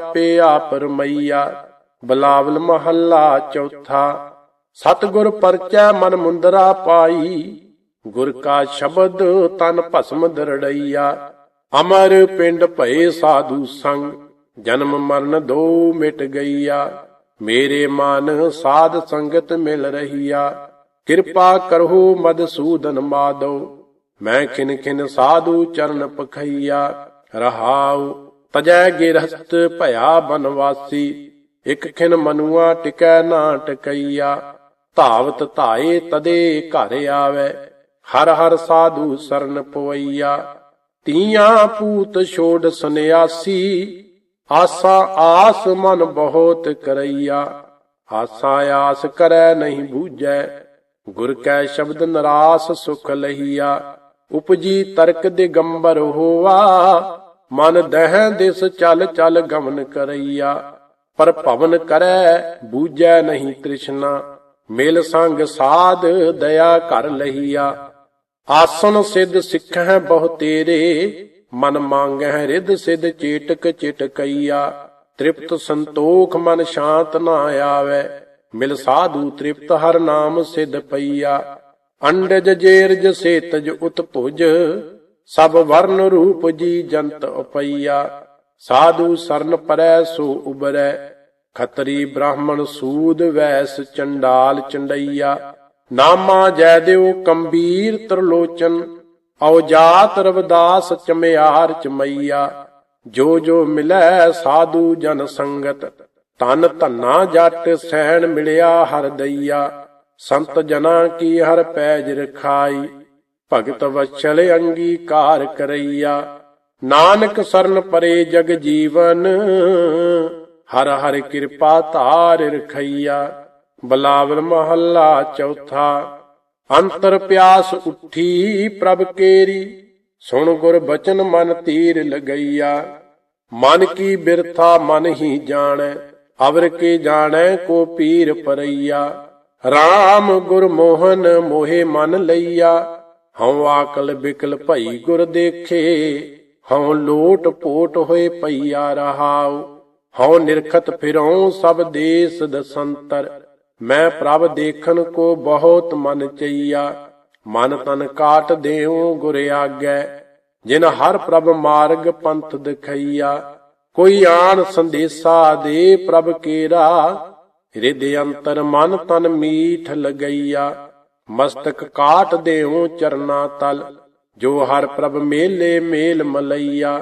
ਆਪੇ ਆਪ ਰਮਈਆ ਬਲਾਵਲ ਮਹੱਲਾ ਚੌਥਾ। ਸਤਿਗੁਰ ਪਰਚੈ ਮਨ ਮੁੰਦਰਾ ਪਾਈ, ਗੁਰ ਕਾ ਸ਼ਬਦ ਤਨ ਭਸਮ ਦਰੜਈਆ। ਅਮਰ ਪਿੰਡ ਭਏ ਸਾਧੂ ਸੰਗ, ਜਨਮ ਮਰਨ ਦੋ ਮਿਟ ਗਈਆ। ਮੇਰੇ ਮਨ ਸਾਧ ਸੰਗਤ ਮਿਲ ਰਹੀਆ। ਕਿਰਪਾ ਕਰੋ ਮਦਸੂਦਨ ਮਾਦੋ, ਮੈਂ ਖਿਨ ਖਿਨ ਸਾਧੂ ਚਰਨ ਪਖਈਆ। ਰਹਾਉ ਤਜੈ ਗਿਰਹਸਤ ਭਇਆ ਬਨਵਾਸੀ, ਇਕ ਖਿਨ ਮਨੁਆ ਟਿਕੈ ਨਾ ਟਕਈਆ, ਧਾਵਤ ਧਾਏ ਤਦੇ ਘਰ ਆਵੇ, ਹਰ ਹਰ ਸਾਧੂ ਸਰਨ ਪਵਈਆ। ਤੀਆਂ ਪੂਤ ਛੋੜ ਸੰਿਆਸੀ ਆਸਾ ਆਸ ਮਨ ਬਹੁਤ ਕਰਈਆ। ਆਸਾ ਆਸ ਕਰੈ ਨਹੀਂ ਬੂਝੈ, ਗੁਰ ਕੈ ਸ਼ਬਦ ਨਰਾਸ ਸੁਖ ਲਹੀਆ ਉਪਜੀ ਤਰਕ ਦੇ ਗੰਬਰ ਹੋਵਾ ਮਨ ਦਹਿ ਦਿਸ ਚਲ ਚਲ ਗਮਨ ਕਰਈਆ, ਪਰ ਭਵਨ ਕਰੈ ਬੂਝੈ ਨਹੀਂ ਤ੍ਰਿਸ਼ਨਾ, ਮਿਲ ਸੰਗ ਸਾਧ ਦਇਆ ਕਰ ਲਹੀਆ ਆਸਨ ਸਿੱਧ ਸਿੱਖੈ ਬਹੁ ਤੇਰੇ, ਮਨ ਮੰਗੈ ਰਿੱਧ ਸਿੱਧ ਚੇਟਕ ਚਿਟਕਈਆ। ਤ੍ਰਿਪਤ ਸੰਤੋਖ ਮਨ ਸ਼ਾਂਤ ਨਾ ਆਵੇ, ਮਿਲ ਸਾਧੂ ਤ੍ਰਿਪਤ ਹਰ ਨਾਮ ਸਿਧ ਪਈਆ। ਅੰਡਜ ਜੇਰਜ ਸੇਤਜ ਉਤਪੁਜ ਸਭ ਵਰਨ ਰੂਪ ਜੀ ਜੰਤ ਉਪਈਆ। ਸਾਧੂ ਸਰਨ ਪਰੈ ਸੋ ਉਬਰੈ, ਖਤਰੀ ਬ੍ਰਾਹਮਣ ਸੂਦ ਵੈਸ ਚੰਡਾਲ ਚੰਡਈਆ। ਨਾਮਾ ਜੈ ਦਿਓ ਕੰਬੀਰ ਤਰਲੋਚਨ ਔ ਜਾਤ ਰਵਦਾਸ ਚਮਿਆਰ ਚਮਈਆ। ਜੋ ਜੋ ਮਿਲੈ ਸਾਧੂ ਜਨ ਸੰਗਤ ਤਨ ਧੰਨਾ ਜੱਟ ਸਹਿਣ ਮਿਲਿਆ ਹਰ ਦਈਆ। ਸੰਤ ਜਨਾ ਕੀ ਹਰ ਪੈਜ ਰਖਾਈ ਭਗਤ ਵਛਲ ਅੰਗੀਕਾਰ ਕਰਈਆ। ਨਾਨਕ ਸਰਨ ਪਰੇ ਜਗ ਜੀਵਨ, ਹਰ ਹਰ ਕਿਰਪਾ ਧਾਰ ਰਖਈਆ। ਬਲਾਵਲ ਮਹੱਲਾ ਚੌਥਾ, ਅੰਤਰ ਪਿਆਸ ਉੱਠੀ ਪ੍ਰਭ ਕੇਰੀ। ਸੁਣ ਗੁਰ ਬਚਨ ਮਨ ਤੀਰ ਲਗਈਆ। ਮਨ ਕੀ ਬਿਰਥਾ ਮਨ ਹੀ ਜਾਣੈ, ਅਵਰ ਕੇ ਜਾਣੈ ਕੋ ਪੀਰ ਪਰਈਆ। RAM ਗੁਰ ਮੋਹਨ ਮੋਹੇ ਮਨ ਲਈਆ। ਹਉ ਆਕਲ ਬਿਕਲ ਭਈ ਗੁਰ ਦੇਖੇ, ਹਉ ਲੋਟ ਪੋਟ ਹੋਏ ਪਈਆ ਰਹਾਉ, ਹਉ ਨਿਰਖਤ ਫਿਰਉ ਸਭ ਦੇਸ ਦਸੰਤਰ। ਮੈਂ ਪ੍ਰਭ ਦੇਖਣ ਕੋ ਬਹੁਤ ਮਨ ਚਈਆ, ਮਨ ਤਨ ਕਾਟ ਦੇਉ ਗੁਰ ਆਗੈ। ਜਿਨ ਹਰ ਪ੍ਰਭ ਮਾਰਗ ਪੰਥ ਦਿਖਈਆ, ਕੋਈ ਆਣ ਸੰਦੇਸਾ ਦੇ ਪ੍ਰਭ ਕੇਰਾ। ਹਿਰਦੇ ਅੰਤਰ ਮਨ ਤਨ ਮੀਠ ਲਗਈਆ। ਮਸਤਕ ਕਾਟ ਦੇਉ ਚਰਨਾ ਤਲ, ਜੋ ਹਰ ਪ੍ਰਭ ਮੇਲੇ ਮੇਲ ਮਲਈਆ।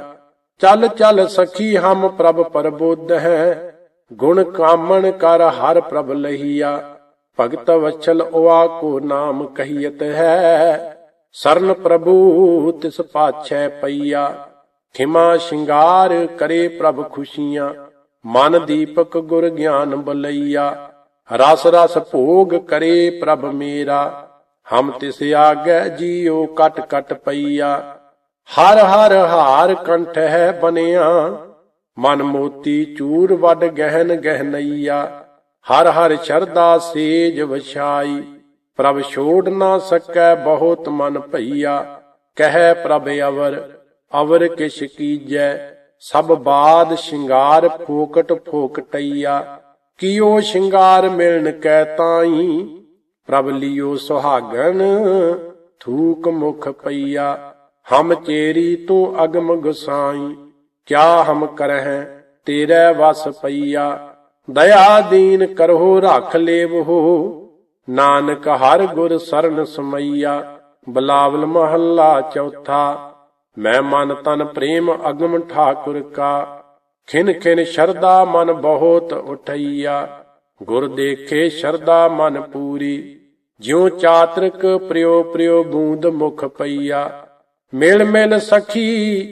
ਚੱਲ, ਚਲ ਸਖੀ ਹਮ ਪ੍ਰਭ ਪਰਬੁੱਧ ਹੈ, ਗੁਣ ਕਾਮਣ ਕਰ ਹਰ ਪ੍ਰਭ ਲਹੀਆ ਭਗਤ ਵਛਲ ਓਆ ਕੋ ਨਾਮ ਕਹੀਤ ਹੈ, ਸਰਨ ਪ੍ਰਭੂ ਤਿਸ ਪਾਛੈ ਪਈਆ। ਖਿਮਾ ਸ਼ਿੰਗਾਰ ਕਰੇ ਪ੍ਰਭ ਖੁਸ਼ੀਆਂ, ਮਨ ਦੀਪਕ ਗੁਰ ਗਿਆਨ ਬਲਈਆ। ਰਸ ਰਸ ਭੋਗ ਕਰੇ ਪ੍ਰਭ ਮੇਰਾ, ਹਮ ਤਿਸ ਆਗੈ ਜੀਉ ਕਟ ਕਟ ਪਈਆ। ਹਰ ਹਰ ਹਾਰ ਕੰਠ ਹੈ ਬਨਿਆ ਮਨ ਮੋਤੀ ਚੂਰ ਵੱਡ ਗਹਿਨ ਗਹਿਨਈਆ। ਹਰ ਹਰ ਸ਼ਰਦਾ ਸੇਜ ਵਛਾਈ, ਪ੍ਰਭ ਛੋੜ ਨਾ ਸਕੈ ਬਹੁਤ ਮਨ ਭਈਆ। ਕਹਿ ਪ੍ਰਭ ਅਵਰ ਅਵਰ ਕਿਛ ਕੀਜੈ, ਸਭ ਬਾਦ ਸ਼ਿੰਗਾਰ ਫੋਕਟ ਫੋਕਟਈਆ। ਕੀਓ ਸ਼ਿੰਗਾਰ ਮਿਲਣ ਕੈ ਤਾਈ, ਪ੍ਰਭ ਲਿਓ ਸੁਹਾਗਣ, ਥੂਕ ਮੁਖ ਪਈਆ, ਹਮ ਚੇਰੀ ਤੂੰ ਅਗਮ ਗੁਸਾਈ, ਕਿਆ ਹਮ ਕਰਹਿ, ਤੇਰੇ ਵਸ ਪਈਆ। ਦਇਆ ਦੀਨ ਕਰੋ ਰੱਖ ਲੇਵੋ ਨਾਨਕ ਹਰ ਗੁਰ ਸਰਨ ਸਮਈਆ। ਬਲਾਵਲ ਮਹੱਲਾ ਚੌਥਾ, ਮੈਂ ਮਨ ਤਨ ਪ੍ਰੇਮ ਅਗਮ ਠਾਕੁਰ ਕਾ। ਖਿਨ ਖਿਨ ਸ਼ਰਦਾ ਮਨ ਬਹੁਤ ਉਠਈਆ। ਗੁਰ ਦੇਖੇ ਸ਼ਰਦਾ ਮਨ ਪੂਰੀ। ਜਿਉ ਚਾਤ੍ਰਿਕ ਪ੍ਰਿਓ ਪ੍ਰਿਓ ਬੂੰਦ ਮੁਖ ਪਈਆ। ਮਿਲ ਮਿਲ ਸਖੀ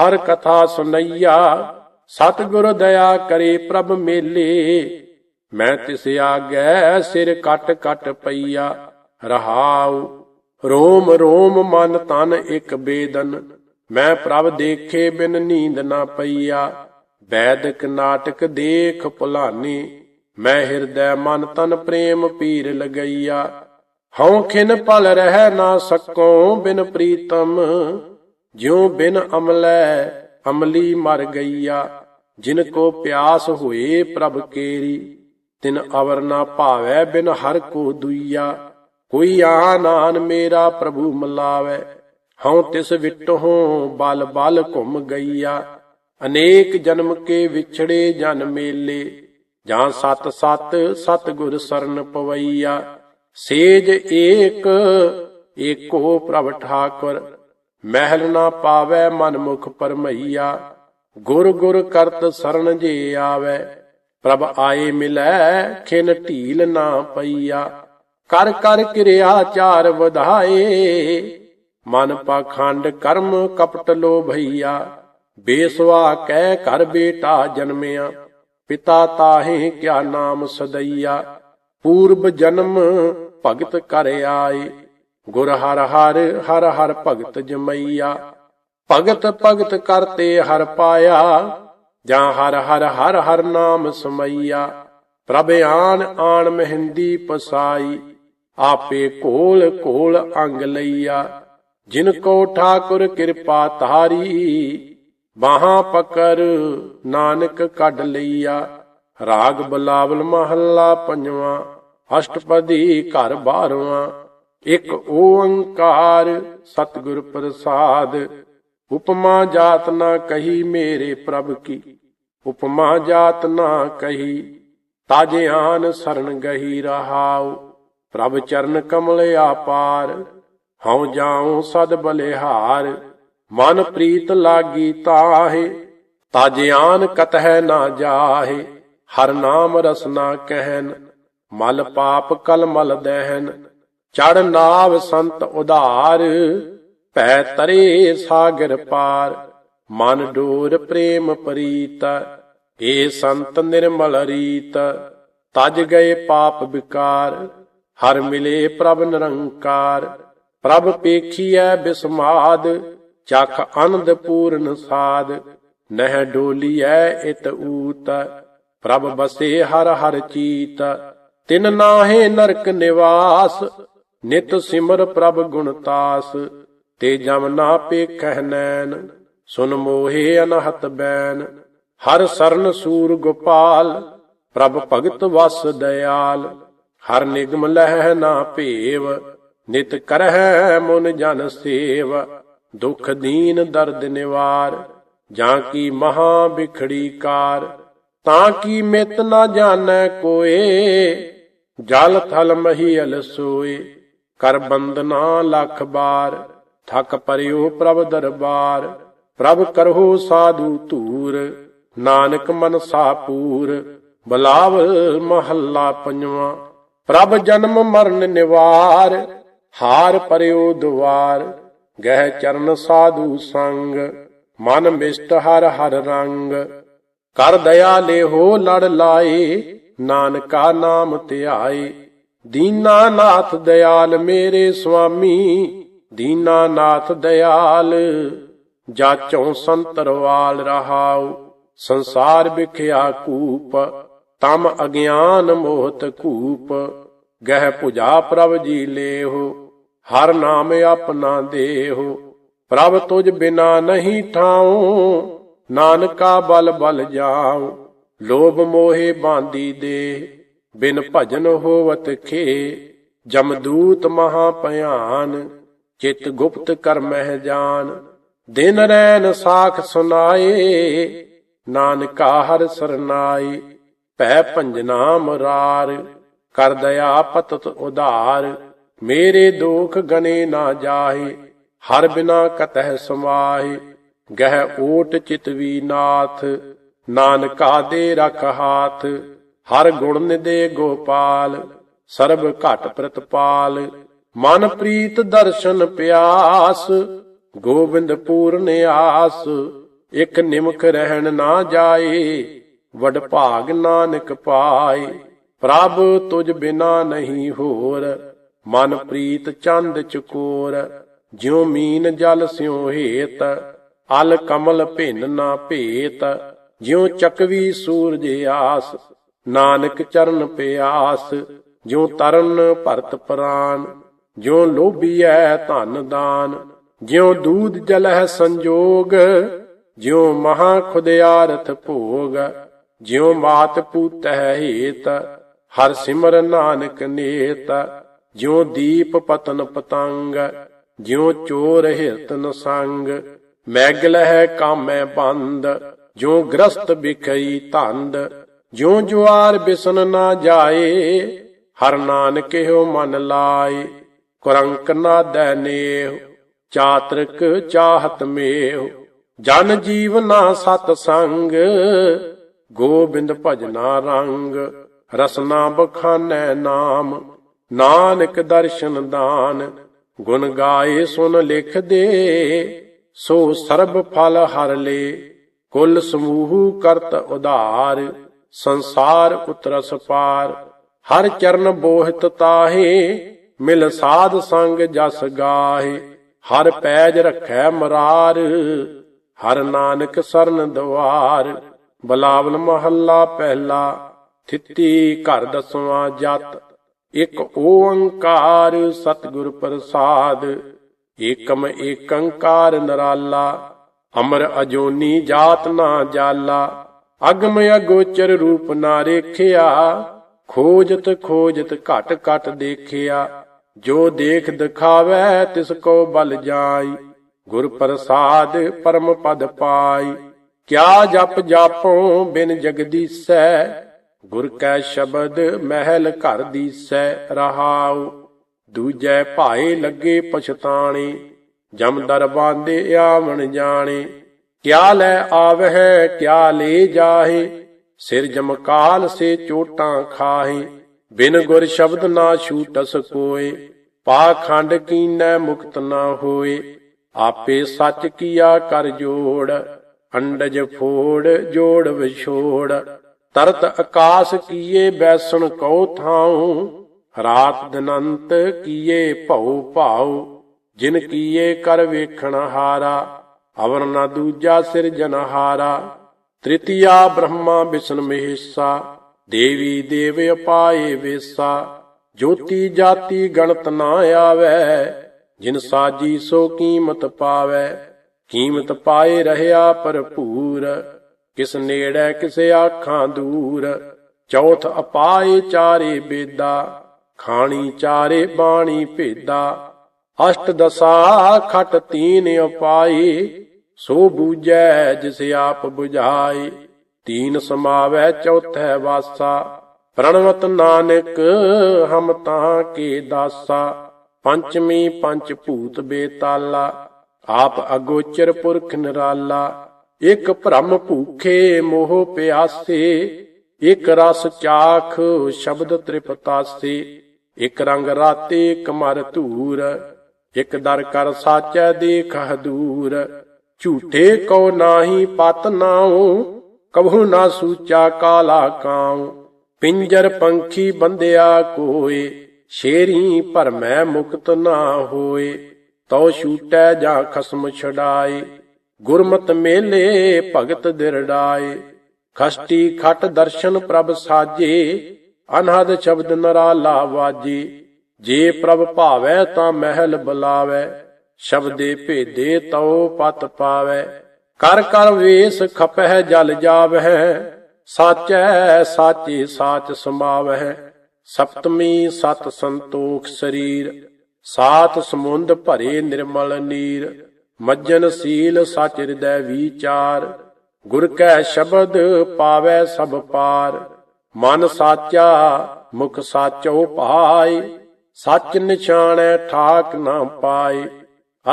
ਹਰ ਕਥਾ ਸੁਨਈਆ। ਸਤਿਗੁਰ ਦਇਆ ਕਰੇ ਪ੍ਰਭ ਮੇਲੇ। ਮੈਂ ਤਿਸ ਆਗੈ ਸਿਰ ਕਟ ਕਟ ਪਈਆ। ਰਹਾਉ ਰੋਮ ਰੋਮ ਮਨ ਤਨ ਇਕ ਬੇਦਨ। ਮੈਂ ਪ੍ਰਭ ਦੇਖੇ ਬਿਨ ਨੀਂਦ ਨਾ ਪਈਆ। ਵੈਦਿਕ ਨਾਟਕ ਦੇਖ ਭੁਲਾਨੀ, ਮੈਂ ਹਿਰਦੈ ਮਨ ਤਨ ਪ੍ਰੇਮ ਪੀਰ ਲਗਈਆ। ਹਉ ਖਿਨ ਪਲ ਰਹਿ ਨਾ ਸਕੋ ਬਿਨ ਪ੍ਰੀਤਮ, ਜਿਉ ਬਿਨ ਅਮਲੈ ਅਮਲੀ ਮਰ ਗਈਆ। ਜਿਨ ਕੋ ਪਿਆਸ ਹੋਏ ਪ੍ਰਭ ਕੇਰੀ, ਤਿਨ ਅਵਰ ਨਾ ਭਾਵੈ ਬਿਨ ਹਰ ਕੋ ਦੁਈਆ। ਕੋਈ ਆਨ ਆਨ ਮੇਰਾ ਪ੍ਰਭੂ ਮਲਾਵੈ, ਹਉ ਤਿਸ ਵਿਟਹੁ ਬਲ ਬਲ ਘੁੰਮ ਗਈਆ। ਅਨੇਕ ਜਨਮ ਕੇ ਵਿਛੜੇ ਜਨ ਮੇਲੇ, ਜਾਂ ਸਤ ਸਤ ਸਤ ਗੁਰ ਸਰਨ ਪਵਈਆ, ਸੇਜ ਏਕ, ਏਕੋ ਪ੍ਰਭ ਠਾਕੁਰ, ਮਹਿਲ ਨਾ ਪਾਵੈ ਮਨ ਮੁਖ ਪਰਮਈਆ, ਗੁਰ ਗੁਰ ਕਰਤ ਸਰਨ ਜੇ ਆਵੈ, ਪ੍ਰਭ ਆਏ ਮਿਲੈ ਖਿਨ ਢੀਲ ਨਾ ਪਈਆ, ਕਰ ਕਰ ਕਿਰਿਆ ਚਾਰ ਵਧਾਏ, ਮਨ ਪਾਖੰਡ ਕਰਮ ਕਪਟ ਲੋ ਬੇਸਵਾ ਕਹਿ ਘਰ ਬੇਟਾ ਜਨਮਿਆ, ਪਿਤਾ ਤਾਹੇ ਕਿਆ ਨਾਮ ਸਦਈਆ। ਪੂਰਬ ਜਨਮ ਭਗਤ ਕਰ ਆਏ, ਗੁਰ ਹਰ ਹਰ ਹਰ ਹਰ ਭਗਤ ਜਮਈਆ। ਭਗਤ ਭਗਤ ਕਰਤੇ ਹਰ ਪਾਇਆ, ਜਾਂ ਹਰ ਹਰ ਹਰ ਹਰ ਨਾਮ ਸਮਈਆ। ਪ੍ਰਭ ਆਣ ਆਣ ਮਹਿੰਦੀ ਪਸਾਈ, ਆਪੇ ਕੋਲ ਕੋਲ ਅੰਗ ਲਈਆ। ਜਿਨ ਕੋ ਠਾਕੁਰ ਕਿਰਪਾ ਤਾਰੀ ਬਾਹਾਂ ਪਕਰ, ਨਾਨਕ ਕੱਢ ਲਈਆ। ਰਾਗ ਬਲਾਵਲ ਮਹੱਲਾ ਪੰਜਵਾਂ, ਅਸ਼ਟਪਦੀ ਘਰ ਬਾਰਵਾਂ। ਇੱਕ ਓੰਕਾਰ ਸਤਿਗੁਰ ਪ੍ਰਸਾਦ, ਉਪਮਾ ਜਾਤ ਨਾ ਕਹੀ ਮੇਰੇ ਪ੍ਰਭ ਕੀ। ਉਪਮਾ ਜਾਤ ਨਾ ਕਹੀ ਤਾਜਿਆਨ ਸਰਨ ਗਹੀ ਰਹਾਉ। ਪ੍ਰਭ ਚਰਨ ਕਮਲ ਆਪਾਰ ਹਉ ਜਾਉ ਸਦ ਬਲਿਹਾਰ। ਮਨ ਪ੍ਰੀਤ ਲਾਗੀ ਤਾਹੇ ਤਾਜਿਆਨ ਕਤਹਿ ਨਾ ਜਾਹੇ, ਹਰ ਨਾਮ ਰਸਨਾ ਕਹਿਨ, ਮਲ ਪਾਪ ਕਲ ਮਲ ਦਹਿਨ ਚੜ ਨਾਵ ਸੰਤ ਉਧਾਰ, ਭੈ ਤਰੇ ਸਾਗਰ ਪਾਰ, ਮਨ ਡੋਰ ਪ੍ਰੇਮ ਪ੍ਰੀਤ, ਏ ਸੰਤ ਨਿਰਮਲ ਰੀਤ, ਤਜ ਗਏ ਪਾਪ ਵਿਕਾਰ, ਹਰ ਮਿਲੇ ਪ੍ਰਭ ਨਿਰੰਕਾਰ, ਪ੍ਰਭ ਪੇਖੀਐ ਬਿਸਮਾਦ ਚਖ ਆਨੰਦ ਪੂਰਨ ਸਾਦ ਨਹਿ ਡੋਲੀਐ ਇਤ ਊਤ, ਪ੍ਰਭ ਬਸੇ ਹਰ ਹਰ ਚੀਤ, ਤਿਨ ਨਾਹੇ ਨਰਕ ਨਿਵਾਸ, ਨਿਤ ਸਿਮਰ ਪ੍ਰਭ ਗੁਣਤਾਸ ਤੇ ਜਮ ਨਾ ਪੇਖਹਿ ਨੈਣ, ਸੁਨ ਮੋਹੇ ਅਨਹਤ ਬੈਨ ਹਰ ਸਰਨ ਸੂਰ ਗੋਪਾਲ, ਪ੍ਰਭ ਭਗਤ ਵਸ ਦਇਆਲ, ਹਰ ਨਿਗਮ ਲਹਿ ਨਾ ਭੇਵ, ਨਿਤ ਕਰਹਿ ਮਨ ਜਨ ਸੇਵ ਦੁਖ ਦੀਨ ਦਰਦ ਨਿਵਾਰ, ਜਾਂ ਕੀ ਮਹਾ ਬਿਖੜੀ ਕਾਰ, ਤਾਂ ਕੀ ਮਿਤ ਨਾ ਜਾਣੈ ਕੋਏ, ਜਲ ਥਲ ਮਹੀਲ ਸੋਏ, ਕਰ ਬੰਦਨਾ ਲੱਖ ਬਾਰ, ਥਕ ਪਰਿਓ ਪ੍ਰਭ ਦਰਬਾਰ, ਪ੍ਰਭ ਕਰਹੁ ਸਾਧੂ ਧੂਰ, ਨਾਨਕ ਮਨਸਾ ਪੂਰ ਬਲਾਵਲ ਮਹੱਲਾ ਪੰਜਵਾਂ, ਪ੍ਰਭ ਜਨਮ ਮਰਨ ਨਿਵਾਰ, ਹਾਰ ਪਰਿਓ ਦੁਆਰ। ਗਹਿ ਚਰਨ ਸਾਧੂ ਸੰਗ, ਮਨ ਮਿਸ਼ਟ ਹਰ ਹਰ ਰੰਗ। ਕਰ ਦਇਆ ਲੇਹੋ ਲੜ ਲਾਏ, ਨਾਨਕਾ ਨਾਮ ਧਿਆਏ। ਦੀਨਾ ਨਾਥ ਦਇਆਲ ਮੇਰੇ ਸੁਆਮੀ, ਦੀਨਾ ਨਾਥ ਦਇਆਲ ਜਾਚੋਂ ਸੰਤਰਵਾਲ ਰਹਾਉ। ਸੰਸਾਰ ਵਿਖਿਆ ਕੂਪ, ਤਮ ਅਗਿਆਨ ਮੋਹਤ ਕੂਪ। ਗਹਿ ਪੁਜਾ ਪ੍ਰਭ ਜੀ ਲੇਹੋ ਹਰ ਨਾਮ ਆਪਣਾ ਦੇਹੋ। ਪ੍ਰਭ ਤੁਝ ਬਿਨਾ ਨਹੀਂ ਠਾਉ, ਨਾਨਕਾ ਬਲ ਬਲ ਜਾਉ। ਲੋਭ ਮੋਹੇ ਬਾਂਦੀ ਦੇ, ਬਿਨ ਭਜਨ ਹੋਵਤ ਖੇ। ਜਮਦੂਤ ਮਹਾ ਭਿਆਨ, ਚਿਤ ਗੁਪਤ ਕਰ ਮਹਿ ਜਾਨ। ਦਿਨ ਰੈਨ ਸਾਖ ਸੁਨਾਏ, ਨਾਨਕਾ ਹਰ ਸਰਨਾਈ ਭੈ ਭੰਜਨਾ ਮਰਾਰ ਕਰ ਦਇਆ ਪਤਤ ਉਧਾਰ। ਮੇਰੇ ਦੋਖ ਗਨੇ ਨਾ ਜਾਹੇ, ਹਰ ਬਿਨਾ ਕਤਹਿ ਸਮਾਹੇ, ਗਹਿ ਓਟ ਚਿਤਵੀ ਨਾਥ, ਨਾਨਕਾ ਦੇ ਰਖ ਹਾਥ, ਹਰ ਗੁਣ ਨਿਦੇ ਗੋਪਾਲ, ਸਰਬ ਘਟ ਪ੍ਰਤਪਾਲ, ਮਨ ਪ੍ਰੀਤ ਦਰਸ਼ਨ ਪਿਆਸ, ਗੋਬਿੰਦ ਪੂਰਨ ਆਸ, ਇਕ ਨਿਮਖ ਰਹਿਣ ਨਾ ਜਾਏ, ਵਡ ਭਾਗ ਨਾਨਕ ਪਾਏ, ਪ੍ਰਭ ਤੁਝ ਬਿਨਾ ਨਹੀਂ ਹੋਰ ਮਨ ਪ੍ਰੀਤ ਚੰਦ ਚਕੋਰ, ਜਿਉ ਮੀਨ ਜਲ ਸਿਉ ਹੇਤ, ਅਲ ਕਮਲ ਭਿੰਨ ਨਾ ਭੇਤ, ਜਿਉ ਚਕਵੀ ਸੂਰਜ ਆਸ, ਨਾਨਕ ਚਰਨ ਪਿਆਸ, ਜਿਉ ਤਰਨ ਭਰਤ ਪ੍ਰਾਨ, ਜਿਉ ਲੋਭੀਐ ਧਨ ਦਾਨ, ਜਿਉ ਦੂਧ ਜਲਹਿ ਸੰਜੋਗ, ਜਿਉ ਮਹਾ ਖੁਦਿਆਰਥ ਭੋਗ, ਜਿਉ ਮਾਤ ਪੂਤਹਿ ਹੇਤ, ਹਰ ਸਿਮਰ ਨਾਨਕ ਨੇਤ ਜਿਉ ਦੀਪ ਪਤਨ ਪਤੰਗ, ਜਿਉ ਚੋਰ ਹਿਰਤਨ ਸੰਗ ਮੈਗਲ ਹੈ ਕਾਮੈ ਬੰਦ, ਜਿਉ ਗ੍ਰਸਤ ਬਿਖਈ ਧੰਦ, ਜਿਉ ਜੁਆਰ ਬਿਸਨ ਨਾ ਜਾਏ, ਹਰ ਨਾਨਕ ਹੋ ਮਨ ਲਾਏ, ਕੁਰੰਕ ਨਾ ਦੈ ਚਾਤਰਕ ਚਾਹਤ ਮੇਹ, ਜਨ ਜੀਵਨਾ ਸਤ ਸੰਗ, ਗੋਬਿੰਦ ਭਜਨਾ ਰੰਗ, ਰਸਨਾ ਬਖਾਨੈ ਨਾਮ ਨਾਨਕ ਦਰਸ਼ਨ ਦਾਨ, ਗੁਣ ਗਾਏ ਸੁਨ ਲਿਖ ਦੇ ਸੋ ਸਰਬ ਫਲ ਹਰ ਲੇ। ਕੁਲ ਸਮੂਹ ਕਰਤ ਉਧਾਰ, ਸੰਸਾਰ ਉਤਰਸ ਪਾਰ। ਹਰ ਚਰਨ ਬੋਹਿਤ ਤਾਹੇ, ਮਿਲ ਸਾਧ ਸੰਗ ਜਸ ਗਾਹੇ। ਹਰ ਪੈਜ ਰਖੈ ਮਰਾਰ, ਹਰ ਨਾਨਕ ਸਰਨ ਦਵਾਰ। ਬਲਾਵਲ ਮਹੱਲਾ ਪਹਿਲਾ, ਥਿੱਤੀ ਘਰ ਦਸਵਾਂ ਜਤ। ਇਕ ਓੰਕਾਰ ਸਤਿਗੁਰ ਪ੍ਰਸਾਦ, ਏਕਮ ਏਕੰਕਾਰ ਨਰਾਲਾ, ਅਮਰ ਅਜੋਨੀ ਜਾਤ ਨਾ ਜਾਲਾ, ਅਗਮ ਅਗੋਚਰ ਰੂਪ ਨਾ ਰੇਖਿਆ, ਖੋਜਤ ਖੋਜਤ ਘਟ ਘਟ ਦੇਖਿਆ, ਜੋ ਦੇਖ ਦਿਖਾਵੈ ਤਿਸ ਕੋ ਬਲ ਜਾਈ, ਗੁਰ ਪ੍ਰਸਾਦ ਪਰਮ ਪਦ ਪਾਈ, ਕਿਆ ਜਪ ਜਾਪੋ ਬਿਨ ਜਗਦੀਸੈ ਗੁਰ ਕੈ ਸ਼ਬਦ ਮਹਿਲ ਘਰ ਦੀਸੈ ਰਹਾਉ, ਦੂਜੈ ਭਾਏ ਲੱਗੇ ਪਛਤਾਣੇ, ਜਮ ਦਰ ਬਾਂਦੇ ਆਵਣ ਜਾਣੇ। ਕਿਆ ਲੈ ਆਵਹਿ, ਕਿਆ ਲੈ ਜਾਹੇ ਸਿਰ ਜਮਕਾਲ ਸੇ ਚੋਟਾਂ ਖਾਹੇ। ਬਿਨ ਗੁਰ ਸ਼ਬਦ ਨਾ ਛੂਟਸ ਕੋਏ, ਪਾਖੰਡ ਕੀਨੈ ਮੁਕਤ ਨਾ ਹੋਏ। ਆਪੇ ਸੱਚ ਕੀਆ ਕਰ ਜੋੜ, ਅੰਡਜ ਫੋੜ ਜੋੜ ਵਿਛੋੜ। ਤਰਤ ਆਕਾਸ ਕੀਏ ਬੈਸਣ ਕਉ ਥਾਉ, ਰਾਤ ਦਿਨੰਤ ਕੀਏ ਭਉ ਭਾਉ, ਜਿਨ ਕੀਏ ਕਰ ਵੇਖਣ ਹਾਰਾ, ਅਵਰ ਨਾ ਦੂਜਾ ਸਿਰ ਜਨਹਾਰਾ ਤ੍ਰਿਤੀਆ ਬ੍ਰਹਮਾ ਵਿਸ਼ਨ ਮਹੇਸ਼ਾ, ਦੇਵੀ ਦੇਵ ਅਪਾਏ ਵੇਸਾ। ਜੋਤੀ ਜਾਤੀ ਗਣਤ ਨਾ ਆਵੈ, ਜਿਨ ਸਾਜੀ ਸੋ ਕੀਮਤ ਪਾਵੈ। ਕੀਮਤ ਪਾਏ ਰਹਿਆ ਭਰਪੂਰ। ਕਿਸ ਨੇੜੇ ਕਿਸੇ ਆਖਾਂ ਦੂਰ, ਚੌਥ ਅਪਾਏ ਚਾਰੇ ਬੇਦਾ, ਖਾਣੀ ਚਾਰੇ ਬਾਣੀ ਭੇਦਾ। ਅਸ਼ਟ ਦਸਾ ਖਟ ਤੀਨ ਅਪਾਈ ਸੋ ਬੂਝੈ ਜਿਸ ਆਪ 부ਝਾਈ ਤੀਨ ਸਮਾਵੈ ਚੌਥੈ ਵਾਸਾ, ਪ੍ਰਣਵਤ ਨਾਨਕ ਹਮ ਤਾਂ ਕੇ ਦਾਸਾ। ਪੰਚਮੀ ਪੰਚ ਭੂਤ ਬੇਤਾਲਾ, ਆਪ ਅਗੋਚਰ ਪੁਰਖ ਨਿਰਾਲਾ। ਇਕ ਭ੍ਰਮ ਭੂਖੇ ਮੋਹ ਪਿਆਸੇ, ਇਕ ਰਸ ਚਾਖ ਸ਼ਬਦ ਤ੍ਰਿਪਤਾਸੇ, ਇਕ ਰੰਗ ਰਾਤੇ ਕਮਰ ਧੂਰ, ਇਕ ਦਰ ਕਰ ਸਾਚੈ ਦੇਖ ਹਦੂਰ। ਝੂਠੇ ਕੋ ਨਾਹੀ ਪਤ ਨਾਉ, ਕਬਹੁ ਨਾ ਸੂਚਾ ਕਾਲਾ ਕਾਉ। ਪਿੰਜਰ ਪੰਖੀ ਬੰਦਿਆ ਕੋਏ, ਸ਼ੇਰੀ ਭਰਮੈ ਮੁਕਤ ਨਾ ਹੋਏ। ਤਉ ਛੂਟੈ ਜਾਂ ਖਸਮ ਛਡਾਏ। ਗੁਰਮਤ ਮੇਲੇ ਭਗਤ ਦਿਰੜਾਏ ਖਸਟੀ ਖਟ ਦਰਸ਼ਨ ਪ੍ਰਭ ਸਾਜੇ। ਅਨਹਦ ਸ਼ਬਦ ਨਰਾਲਾ ਵਾਜੇ। ਜੇ ਪ੍ਰਭ ਭਾਵੈ ਤਾਂ ਮਹਿਲ ਬੁਲਾਵੈ। ਸ਼ਬਦੇ ਭੇਦੇ ਤਉ ਪਤ ਪਾਵੈ। ਕਰ ਕਰ ਵੇਸ ਖਪਹਿ ਜਲ ਜਾਵਹਿ। ਸਾਚੈ ਸਾਚੇ ਸਾਚ ਸਮਾਵਹਿ। ਸਪਤਮੀ ਸਤ ਸੰਤੋਖ ਸਰੀਰ। ਸਾਤ ਸਮੁੰਦ ਭਰੇ ਨਿਰਮਲ ਨੀਰ। ਮੱਜਨ ਸੀਲ ਸਚ ਹਿਰਦੈ ਵਿਚਾਰ ਗੁਰ ਕੈ ਸ਼ਬਦ ਪਾਵੈ ਸਭ ਪਾਰ। ਮਨ ਸਾਚਾ, ਮੁਖ ਸਾਚੋ ਪਾਏ ਸੱਚ ਨਿਸ਼ਾਨੈ ਠਾਕ ਨਾ ਪਾਏ।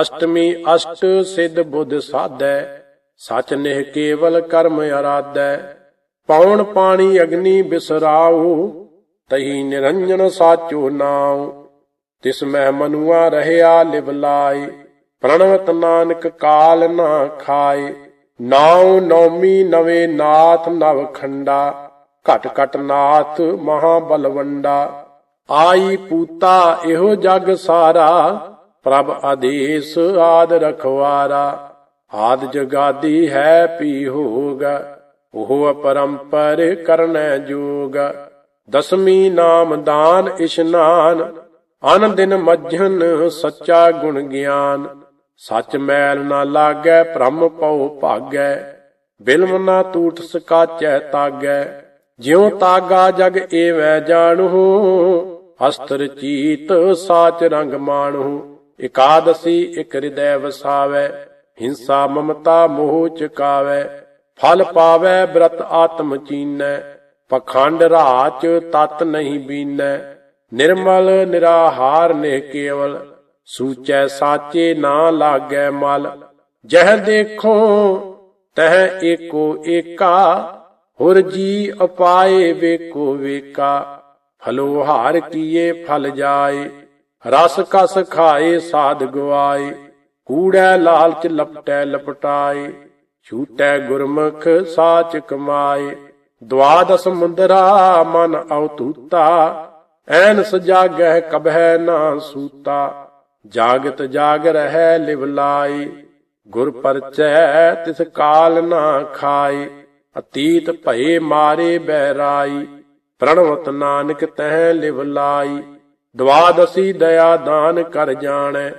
ਅਸ਼ਟਮੀ ਅਸ਼ਟ ਸਿਧ ਬੁੱਧ ਸਾਧੈ, ਸਚ ਨਿਹ ਕੇਵਲ ਕਰਮ ਅਰਾਧੈ। ਪੌਣ ਪਾਣੀ ਅਗਨੀ ਬਿਸਰਾਉ, ਤਹੀ ਨਿਰੰਜਨ ਸਾਚੋ ਨਾਉ। ਤਿਸ ਮਹਿ ਮਨੁਆ ਰਹਿਆ ਲਿਵ ਲਾਏ। ਪ੍ਰਣਵਤ ਨਾਨਕ ਕਾਲ ਨਾ ਖਾਏ। ਨਾਉ ਨੌਮੀ ਨਵੇ ਨਾਥ ਨਵ ਖੰਡਾ। ਘਟ ਘਟ ਨਾਥ ਮਹਾ ਬਲਵੰਡਾ। ਆਈ ਪੂਤਾ ਇਹੋ ਜਗ ਸਾਰਾ। ਪ੍ਰਭ ਆਦੇਸ ਆਦ ਰਖਵਾਰਾ। ਆਦ ਜਗਾਦੀ ਹੈ ਪੀ ਹੋਗ। ਉਹ ਅਪਰੰਪਰ ਕਰਨੈ ਜੋਗ। ਦਸਮੀ ਨਾਮ ਦਾਨ ਇਸ਼ਨਾਨ। ਅਨ ਦਿਨ ਮੱਝਨ ਸੱਚਾ ਗੁਣ ਗਿਆਨ। ਸੱਚ ਮੈਲ ਨਾ ਲਾਗੈ, ਭ੍ਰਮ ਪਉ ਭਾਗੈ, ਬਿਲਮ ਨਾ ਤੂਟ ਸਕਾਚੈ ਤਾਗੈ। ਜਿਉ ਤਾਗਾ ਜਗ ਏਵੈ ਜਾਣੂ ਅਸਤਰ ਚੀਤ ਸਾਚ ਰੰਗ ਮਾਣੂ ਇਕਾਦਸੀ ਇਕ ਹਿਰਦੈ ਵਸਾਵੈ, ਹਿੰਸਾ ਮਮਤਾ ਮੋਹ ਚਕਾਵੈ। ਫਲ ਪਾਵੈ ਬ੍ਰਤ ਆਤਮ ਚੀਨੈ, ਪਖੰਡ ਰਾਚ ਤਤ ਨਹੀਂ ਬੀਨੈ। ਨਿਰਮਲ ਨਿਰਾਹਾਰ ਨੇ ਕੇਵਲ ਸੂਚੈ ਸਾਚੇ ਨਾ ਲਾਗੈ ਮਲ। ਜਹ ਦੇਖੋ, ਤਹ ਏਕੋ ਏਕਾ, ਹੁਰ ਜੀ ਅਪਾਏ ਵੇਕੋ ਵੇਕਾ ਫਲੋ ਹਾਰ ਕੀਏ ਫਲ ਜਾਏ, ਰਸ ਕਸ ਖਾਏ ਸਾਧ ਗਵਾਏ। ਕੂੜੈ ਲਾਲਚ ਲਪਟੈ ਲਪਟਾਏ, ਛੂਟੈ ਗੁਰਮੁਖ ਸਾਚ ਕਮਾਏ। ਦਵਾਦਸ ਮੁੰਦਰਾ ਮਨ ਔਤੂਤਾ ਐਨ ਸਜਾਗਹਿ ਕਬਹਿ ਨਾ ਸੂਤਾ। ਜਾਗਤ ਜਾਗ ਰਹਿ ਲਿਵ ਲਾਈ, ਗੁਰ ਪਰਚੈ ਤਿਸ ਕਾਲ ਨਾ ਖਾਈ, ਅਤੀਤ ਭਏ ਮਾਰੇ ਬਹਿਰਾਈ, ਪ੍ਰਣਵਤ ਨਾਨਕ ਤਹਿ ਲਿਵ ਲਾਈ, ਦਵਾਦਸੀ ਦਇਆ ਦਾਨ ਕਰ ਜਾਣੈ,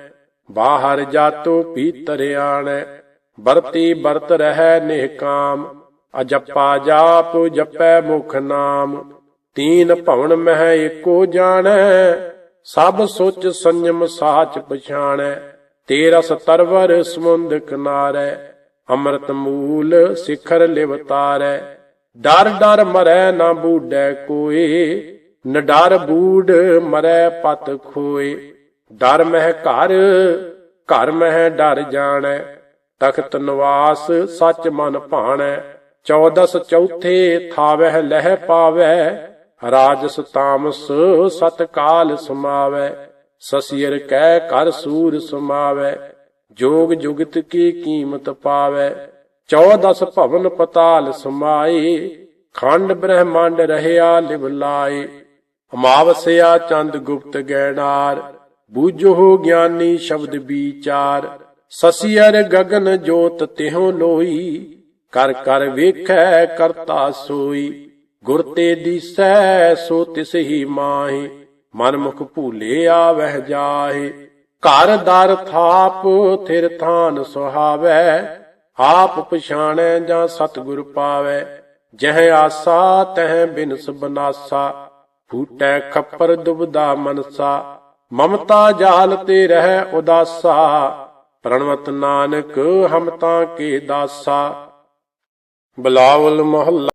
ਬਾਹਰ ਜਾਤੋ ਭੀਤਰ ਆਣੈ, ਵਰਤੀ ਵਰਤ ਰਹਿ ਨਿਹਕਾਮ ਅਜਪਾ ਜਾਪ ਜਪੈ ਮੁਖ ਨਾਮ, ਤੀਨ ਭਵਨ ਮਹਿ ਏਕੋ ਜਾਣੈ ਸਭ ਸੋਚ ਸੰਜਮ ਸਾਚ ਪਛਾਣੈ, ਤੇਰਾ ਸਤਰਵਰ ਸਮੁੰਦ ਕਿਨਾਰੈ, ਅੰਮ੍ਰਿਤ ਮੂਲ ਸਿਖਰ ਲਿਵਤਾਰੈ ਡਰ ਡਰ ਮਰੈ ਨਾ ਬੂਡੈ ਕੋਏ, ਨ ਬੂਡ ਮਰੈ ਪਤ ਖੋਏ। ਡਰ ਮਹਿ ਘਰ ਘਰ ਮਹਿ ਡਰ ਜਾਣੈ। ਤਖਤ ਨਿਵਾਸ ਸੱਚ ਮਨ ਭਾਣੈ, ਚੌਦਸ ਚੌਥੇ ਥਾਵਹਿ ਲਹਿ ਪਾਵੈ ਰਾਜਸ ਤਾਮਸ ਸਤਕਾਲ ਸਮਾਵੈ, ਸਸੀਰ ਕਹਿ ਕਰ ਸੂਰ ਸਮਾਵੈ, ਜੋਗ ਜੁਗਤ ਕੀ ਕੀਮਤ ਪਾਵੈ, ਚੌਦਸ ਭਵਨ ਪਤਾਲ ਸਮਾਏ, ਖੰਡ ਬ੍ਰਹਮੰਡ ਰਹਿਆ ਲਿਵ ਲਾਏ, ਅਮਾਵਸਿਆ ਚੰਦ ਗੁਪਤ ਗੈਣਾਰ ਬੂਝੋ ਗਿਆਨੀ ਸ਼ਬਦ ਵਿਚਾਰ, ਸਸੀਰ ਗਗਨ ਜੋਤ ਤਿਹੋ ਲੋਈ ਕਰ ਕਰ ਵੇਖੈ ਕਰਤਾ ਸੋਈ। ਗੁਰ ਤੇ ਦੀਸੈ ਸੋ ਤਿਸ ਹੀ ਮਾਹੀ ਮਨ ਮੁਖ ਭੂਲੇ ਆਵਹਿ ਜਾਹੇ। ਘਰ ਦਰ ਥਾਪ, ਥਿਰ ਥਾਨ ਸੁਹਾਵੈ, ਆਪ ਪਛਾਣੈ ਜਾਂ ਸਤਿਗੁਰ ਪਾਵੈ। ਜਹ ਆਸਾ, ਤਹ ਬਿਨਸ ਬਨਾਸਾ, ਫੂਟੈ ਖੱਪਰ ਦੁਬਦਾ ਮਨਸਾ। ਮਮਤਾ ਜਾਲ ਤੇ ਰਹਿ ਉਦਾਸਾ, ਪ੍ਰਣਵਤ ਨਾਨਕ ਹਮ ਤਾਂ ਕੇ ਦਾਸਾ। ਬਲਾਵਲ ਮਹੱਲਾ